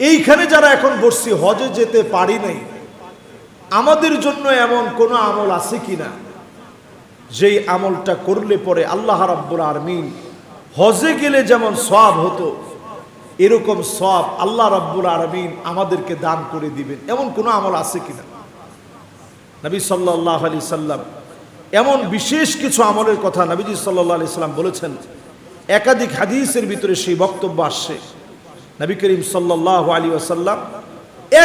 এইখানে যারা এখন বসছি, হজে যেতে পারি নাই। আমাদের জন্য এমন কোনো আমল আছে কিনা যেই আমলটা করলে পরে আল্লাহ রাব্বুল আরমিন হজে গেলে যেমন সব হতো, এরকম সব আল্লাহ রাব্বুল আরমিন আমাদেরকে দান করে দিবেন। এমন কোনো আমল আছে কিনা নবী সাল্লাহ আলি সাল্লাম এমন বিশেষ কিছু আমলের কথা নবীজি সাল্লাহ আলি সাল্লাম বলেছেন। একাধিক হাদিসের ভিতরে সেই বক্তব্য আসছে। নবী করিম সাল্লাহ আলী আসাল্লাম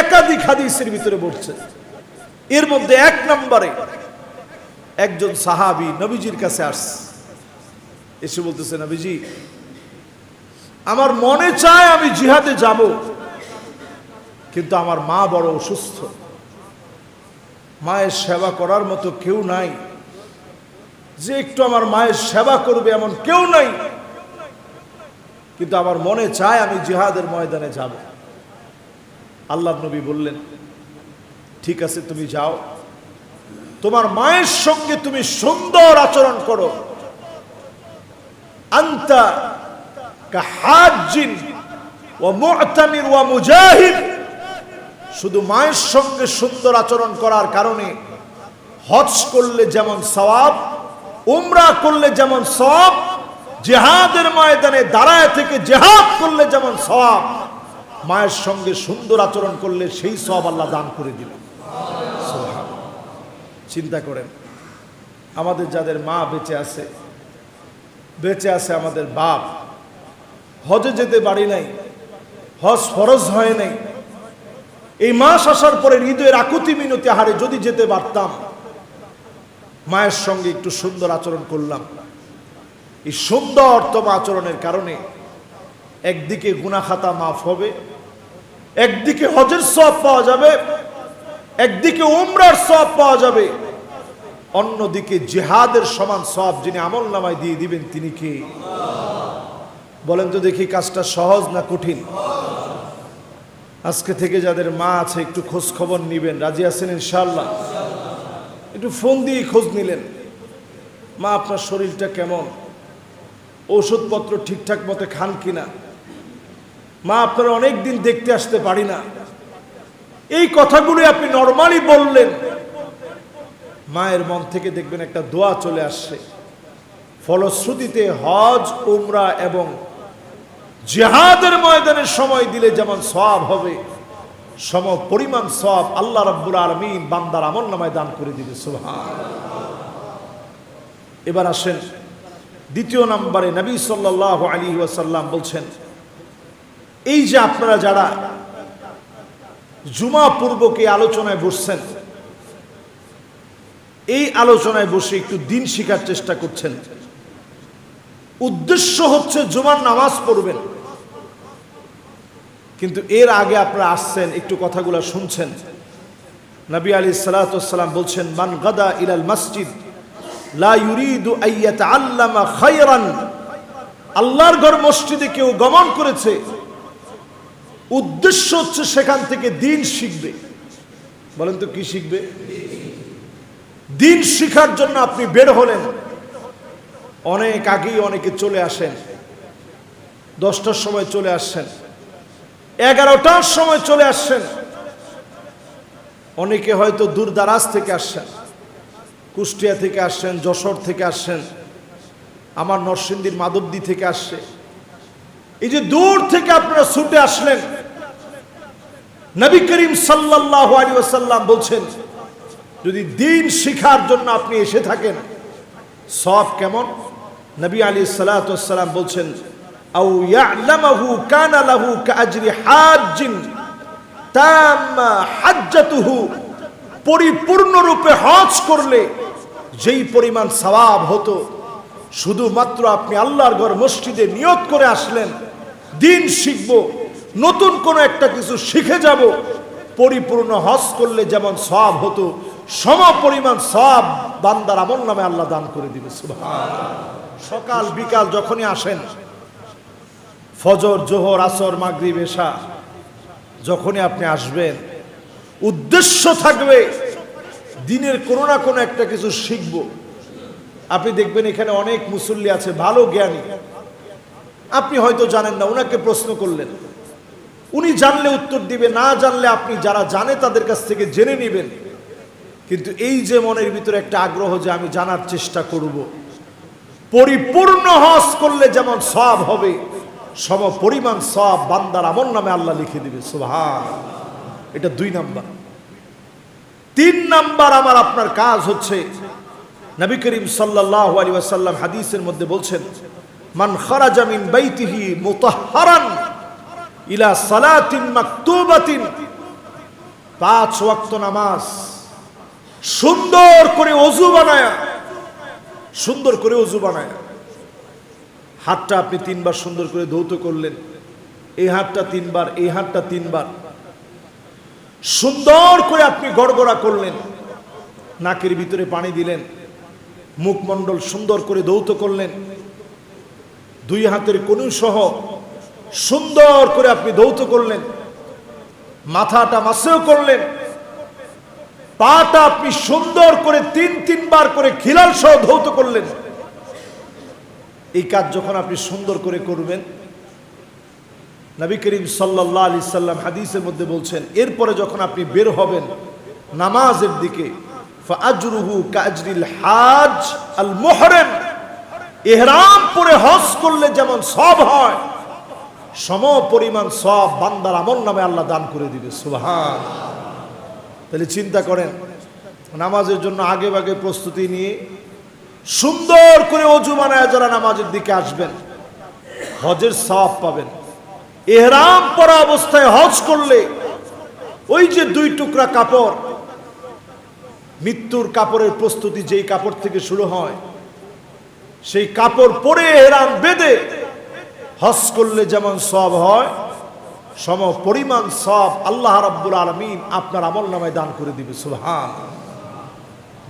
একাধিক হাদিসের ভিতরে বলছেন। এর মধ্যে এক নম্বরে একজন সাহাবি নবীজির কাছে আসছে। এসে বলতেছে, নবীজি, আমার মনে চায় আমি জিহাদে যাব, কিন্তু আমার মা বড় অসুস্থ। মায়ের সেবা করার মতো কেউ নাই। যে একটু আমার মায়ের সেবা করবে এমন কেউ নাই। কিন্তু আমার মনে চায় আমি জিহাদের ময়দানে যাব। আল্লাহ নবী বললেন, ঠিক আছে, তুমি যাও। তোমার মায়ের সঙ্গে তুমি সুন্দর আচরণ করো। আন্তা শুধু মায়ের সঙ্গে সুন্দর আচরণ করার কারণে হজ করলে যেমন সওয়াব, উমরা করলে যেমন সওয়াব জেহাদের ময়দানে দাঁড়ায় থেকে জেহাদ করলে যেমন সব মায়ের সঙ্গে সুন্দর আচরণ করলে সেই সব আল্লাহ দান করে দিবেন। চিন্তা করেন, আমাদের যাদের মা বেঁচে আছে বেঁচে আছে আমাদের বাপ, হজে যেতে পারি নাই, হজ ফরজ হয় নাই, এই মাস আসার পরে হৃদয়ের আকুতি মিনতি হারে যদি যেতে পারতাম, মায়ের সঙ্গে একটু সুন্দর আচরণ করলাম এই সুন্দরতম আচরণের কারণে একদিকে গুনাখাতা মাফ হবে, একদিকে হজের সব পাওয়া যাবে, একদিকে উমরার সব পাওয়া যাবে। অন্যদিকে জেহাদের সমান সব যিনি আমল নামায় দিয়ে দিবেন তিনি কে? বলেন তো দেখি কাজটা সহজ না কঠিন? আজকে থেকে যাদের মা আছে একটু খোঁজ খবর নিবেন, রাজি আছেন ইনশাল্লাহ একটু ফোন দিয়ে খোঁজ নিলেন। মা, আপনার শরীরটা কেমন? ওষুধপত্র ঠিকঠাক মতো খান কিনা? মা, আপনারা অনেক দিন দেখতে আসতে পারি না। এই কথাগুলো আপনি নর্মালি বললেন। মায়ের মন থেকে দেখবেন একটা দোয়া চলে আসছে। ফলশ্রুতিতে হজ, উমরা এবং জেহাদের ময়দানে সময় দিলে যেমন সব হবে, সম পরিমাণ সব আল্লাহ রাব্বুল আলমিন বান্দার আমল নামায় দান করে দিবে, সুবহান। এবার আসেন দ্বিতীয় নম্বরে নবী সাল্লাহ আলী ওয়াসাল্লাম বলছেন, এই যে আপনারা যারা জুমা পূর্বকে আলোচনায় বসছেন, এই আলোচনায় বসে একটু দিন শিখার চেষ্টা করছেন। উদ্দেশ্য হচ্ছে জুমার নামাজ পড়বেন। কিন্তু এর আগে আপনারা আসছেন, একটু কথাগুলো শুনছেন। নবী আলী সালাতাম বলছেন, মান গাদা ইলাল মসজিদ আল্লাহর ঘর মসজিদে কেউ গমন করেছে, উদ্দেশ্য হচ্ছে সেখান থেকে দিন শিখবে। বলেন তো কি শিখবে? দিন শিখার জন্য আপনি বের হলেন, অনেক আগেই অনেকে চলে আসেন, দশটার সময় চলে আসছেন, এগারোটার সময় চলে আসছেন, অনেকে হয়তো দূর দারাজ থেকে আসছেন। কুষ্টিয়া থেকে আসছেন, যশোর থেকে আসছেন, আমার নরসিংদীর মাধবদী থেকে আসছে। এই যে দূর থেকে আপনারা ছুটে আসলেন, নবী করিম সাল্লাহ আলী ওসাল্লাম বলছেন, যদি দিন শিখার জন্য আপনি এসে থাকেন সব কেমন? নবী আলী সালাতাম বলছেন আউ পরিপূর্ণরূপে হজ করলে যেই পরিমাণ সওয়াব হতো, শুধুমাত্র আপনি আল্লাহর ঘর মসজিদে নিয়ত করে আসলেন, দিন শিখব, নতুন কোনো একটা কিছু শিখে যাব, পরিপূর্ণ হজ করলে যেমন সব হতো, সম পরিমাণ সব বান্দার আমল নামে আল্লাহ দান করে দিবে সকাল, বিকাল যখনই আসেন, ফজর, জোহর, আসর, মাগরিব, এশা, যখনই আপনি আসবেন, উদ্দেশ্য থাকবে দিনের কোনো না কোনো একটা কিছু শিখব। আপনি দেখবেন এখানে অনেক মুসল্লি আছে, ভালো জ্ঞানী। আপনি হয়তো জানেন না ওনাকে প্রশ্ন করলেন। উনি জানলে উত্তর দিবে, না জানলে আপনি যারা জানে তাদের কাছ থেকে জেনে নেবেন। কিন্তু এই যে মনের ভিতরে একটা আগ্রহ যে আমি জানার চেষ্টা করব। পরিপূর্ণ হজ করলে যেমন সব হবে সম পরিমাণ সব বান্দার আমল নামে আল্লাহ লিখে দিবে সোভা এটা দুই নাম্বার। তিন নাম্বার আমার আপনার কাজ হচ্ছে। নবী করিম সাল্লাহ আলী ওয়াসাল্লাম হাদিসের মধ্যে বলছেন, মান খারাজা মিন বাইতিহি মুতাহহারান ইলা সালাতিন মাকতুবাতিন পাঁচ ওয়াক্ত নামাজ, সুন্দর করে অজু বানায়, সুন্দর করে অজু বানায়। হাতটা আপনি তিনবার সুন্দর করে ধৌত করলেন, এই হাতটা তিনবার, এই হাতটা তিনবার। সুন্দর করে আপনি গড়গড়া করলেন। নাকের ভিতরে পানি দিলেন। মুখমণ্ডল সুন্দর করে দৌত করলেন। দুই হাতের কনু সহ সুন্দর করে আপনি দৌত করলেন। মাথাটা মাসেও করলেন। পাটা আপনি সুন্দর করে তিন, তিনবার করে খিলাল সহ ধৌত করলেন। এই কাজ যখন আপনি সুন্দর করে করবেন নবী করিম সাল্লাহ আলি সাল্লাম হাদিসের মধ্যে বলছেন, এরপরে যখন আপনি বের হবেন নামাজের দিকে ফাজরুহু কাজরিল হাজ আল মোহরেম এহরাম পরে হজ করলে যেমন সব হয় সম পরিমাণ সব বান্দার আমল নামে আল্লাহ দান করে দিবে। সুবহান তাহলে চিন্তা করেন, নামাজের জন্য আগে আগে প্রস্তুতি নিয়ে সুন্দর করে অজু বানায় যারা নামাজের দিকে আসবেন, হজের সব পাবেন। এহরাম পরা অবস্থায় হজ করলে ওই যে দুই টুকরা কাপড়, মৃত্যুর কাপড়ের প্রস্তুতি যেই কাপড় থেকে শুরু হয়, সেই কাপড় পরে এহরাম বেঁধে হজ করলে যেমন সব হয়, সম পরিমাণ সব আল্লাহ রাব্বুল আলমিন আপনার আমল নামায় দান করে দিবে সুহান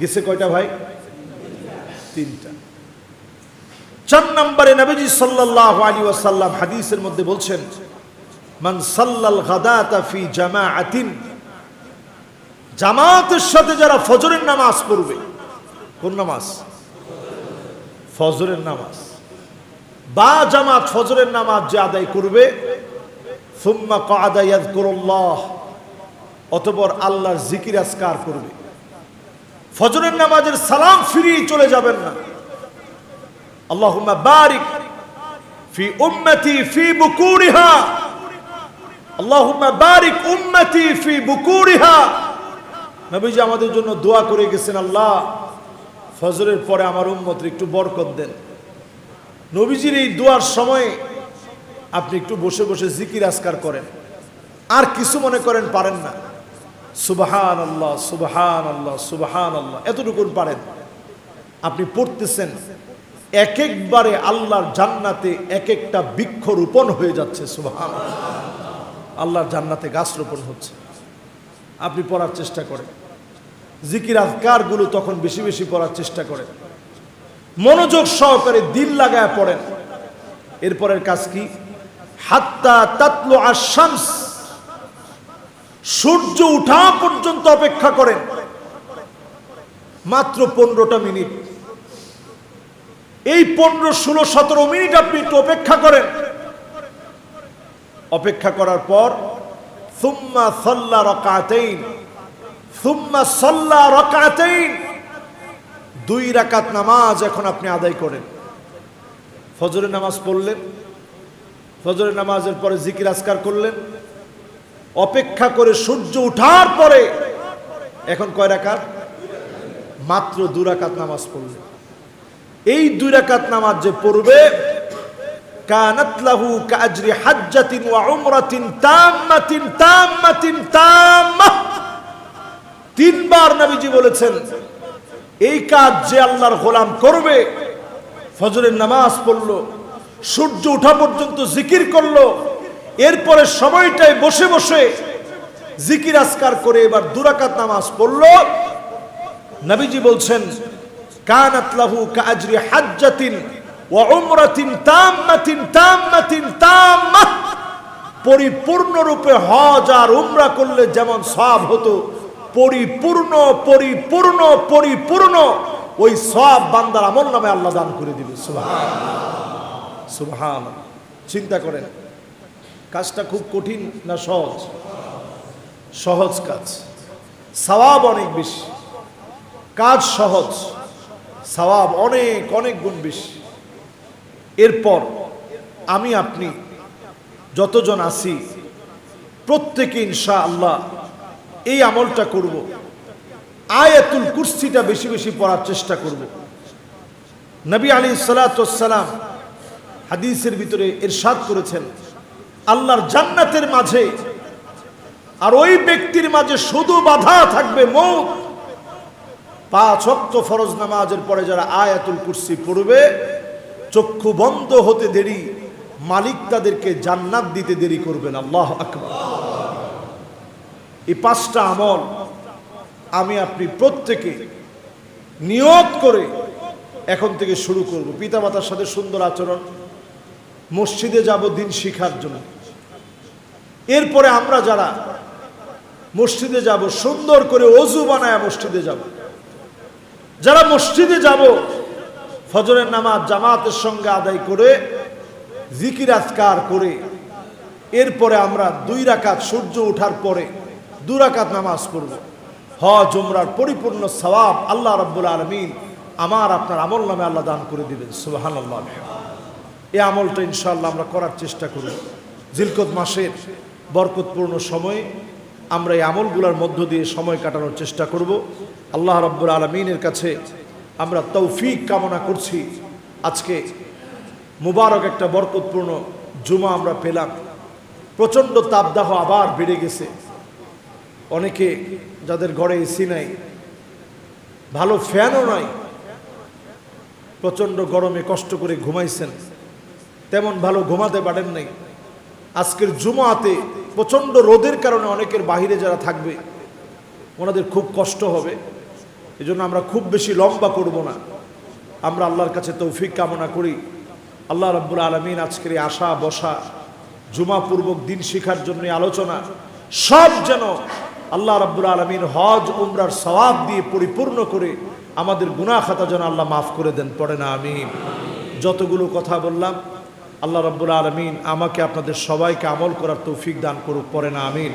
গেছে কয়টা ভাই? তিনটা। চার নম্বরে নবীজি সাল্লাল্লাহু আলাইহি ওয়াসাল্লাম হাদিসের মধ্যে বলছেন, মান সাল্লাল গাদাতা ফি জামাআতিন জামাতের সাথে যারা ফজরের নামাজ পড়বে, কোন নামাজ? ফজরের নামাজ। বা জামাত ফজরের নামাজ যে আদায় করবে, সুম্মা কাদা ইয়াজকুরুল্লাহ অতপর আল্লাহর জিকির আজকার করবে। ফজরের নামাজের সালাম ফিরিয়ে চলে যাবেন না। আল্লাহুম্মা বারিক ফি উম্মতি ফি বুকুরিহা। আল্লাহুম্মা বারিক উম্মতি ফি বুকুরিহা। নবীজি আমাদের জন্য দোয়া করে গেছেন, আল্লাহ, ফজরের পরে আমার উম্মতের একটু বরকত দেন। নবীজির এই দোয়ার সময়ে আপনি একটু বসে বসে জিকির আজকার করেন। আর কিছু মনে করেন পারেন না। সুবাহান আল্লাহ সুবাহান আল্লাহ সুবাহান আল্লাহ এতটুকুন পারেন। আপনি পড়তেছেন এক একবারে আল্লাহর জান্নাতে এক একটা বৃক্ষ রোপণ হয়ে যাচ্ছে সুবাহান আল্লাহর জান্নাতে গাছ রোপণ হচ্ছে। আপনি পড়ার চেষ্টা করেন। জিকির আজকারগুলো তখন বেশি বেশি পড়ার চেষ্টা করেন। মনোযোগ সহকারে দিল লাগায় পড়েন। এরপরের কাজ কি? হাত্তা তাতলো আশামস সূর্য উঠা পর্যন্ত অপেক্ষা করেন। মাত্র পনেরোটা মিনিট। এই পনেরো, ষোলো, সতেরো মিনিট আপনি একটু অপেক্ষা করেন। অপেক্ষা করার পর, সুম্মা সল্লা রকাতেইন, সুম্মা সল্লা রকাতেইন, দুই রাকাত নামাজ এখন আপনি আদায় করেন। ফজরের নামাজ পড়লেন, ফজরের নামাজের পরে জিকির আজকার করলেন, অপেক্ষা করে সূর্য উঠার পরে এখন কয় রাকাত? মাত্র দু রাকাত নামাজ পড়লেন। এই দুই রাকাত নামাজ যে পড়বে, কানাত লাহু কাজরি হাজ্জাতিন ওয়া উমরাতিন তাম্মাতিন তাম্মাতিন তাম্মাহ তিনবার নবীজি বলেছেন, এই কাজ যে আল্লাহর গোলাম করবে, ফজরের নামাজ পড়ল, সূর্য ওঠা পর্যন্ত জিকির করল, এরপরে সময়টায় বসে বসে জিকির আসকার করে এবার দুরাকাত নামাজ পড়ল। নবীজি বলছেন কানাত লাহু কাজরি হাজ্জাতিন ওয়া উমরাতিন তাম্মাতিন তাম্মাতিন তাম্মাহ। পরিপূর্ণরূপে হজ আর উমরা করলে যেমন সব হতো, পরিপূর্ণ পরিপূর্ণ পরিপূর্ণ, ওই সব বান্দার আমল নামে আল্লাহ দান করে দিবে। সুবহান চিন্তা করেন, কাজটা খুব কঠিন না সহজ? সহজ কাজ। সওয়াব অনেক বেশি। কাজ সহজ। সওয়াব অনেক অনেক গুণ বেশি। এরপর আমি, আপনি যতজন আছি, প্রত্যেকে ইনশা আল্লাহ এই আমলটা করব। আয়াতুল কুর্সিটা বেশি বেশি পড়ার চেষ্টা করব। নবী আলী সালাতাম হাদিসের ভিতরে এরশাদ করেছেন, আল্লাহর জান্নাতের মাঝে আর ওই ব্যক্তির মাঝে শুধু বাধা থাকবে মৌত। পাঁচ অক্ত ফরজ নামাজের পরে যারা আয়াতুল কুরসি পড়বে, চক্ষু বন্ধ হতে দেরি, মালিক তাদেরকে জান্নাত দিতে দেরি করবেন। আল্লাহ আকবার। এই পাঁচটা আমল আমি আপনি প্রত্যেকে নিয়ত করে এখন থেকে শুরু করব। পিতামাতার সাথে সুন্দর আচরণ, মসজিদে যাব দিন শিখার জন্য। এরপরে আমরা যারা মসজিদে যাব, সুন্দর করে অজু বানায় মসজিদে যাব। যারা মসজিদে যাব, ফজরের নামাজ জামাতের সঙ্গে আদায় করে, জিকির আজকার করে, এরপরে আমরা দুই রাকাত সূর্য ওঠার পরে দু রাকাত নামাজ পড়ব। হজ, উমরার পরিপূর্ণ সওয়াব আল্লাহ রব্বুল আলমিন আমার আপনার আমল নামে আল্লাহ দান করে দিবেন। সুবাহান আল্লাহ এই আমলটা ইনশাল্লাহ আমরা করার চেষ্টা করব। জিলকত মাসের বরকতপূর্ণ সময়ে আমরা এই আমলগুলোর মধ্য দিয়ে সময় কাটানোর চেষ্টা করব। আল্লাহ রব্বুল আলমিনের কাছে আমরা তৌফিক কামনা করছি। আজকে মুবারক একটা বরকতপূর্ণ জুমা আমরা পেলাম। প্রচণ্ড তাপদাহ আবার বেড়ে গেছে। অনেকে যাদের ঘরে এসি নাই, ভালো ফ্যানও নাই, প্রচণ্ড গরমে কষ্ট করে ঘুমাইছেন, তেমন ভালো ঘুমাতে পারেন নাই। আজকের জুমাতে প্রচণ্ড রোদের কারণে অনেকের বাহিরে যারা থাকবে, ওনাদের খুব কষ্ট হবে। এই জন্য আমরা খুব বেশি লম্বা করব না। আমরা আল্লাহর কাছে তৌফিক কামনা করি। আল্লাহ রাব্বুল আলমিন আজকের আশা, বসা, জুমাপূর্বক দিন শিখার জন্য আলোচনা, সব যেন আল্লাহ রাব্বুল আলমিন হজ, উমরার সওয়াব দিয়ে পরিপূর্ণ করে আমাদের গুনাহ খাতা যেন আল্লাহ মাফ করে দেন, পড়ে না আমি যতগুলো কথা বললাম, আল্লাহ রাব্বুল আলমিন আমাকে আপনাদের সবাইকে আমল করার তৌফিক দান করুক, পড়ে না, আমিন।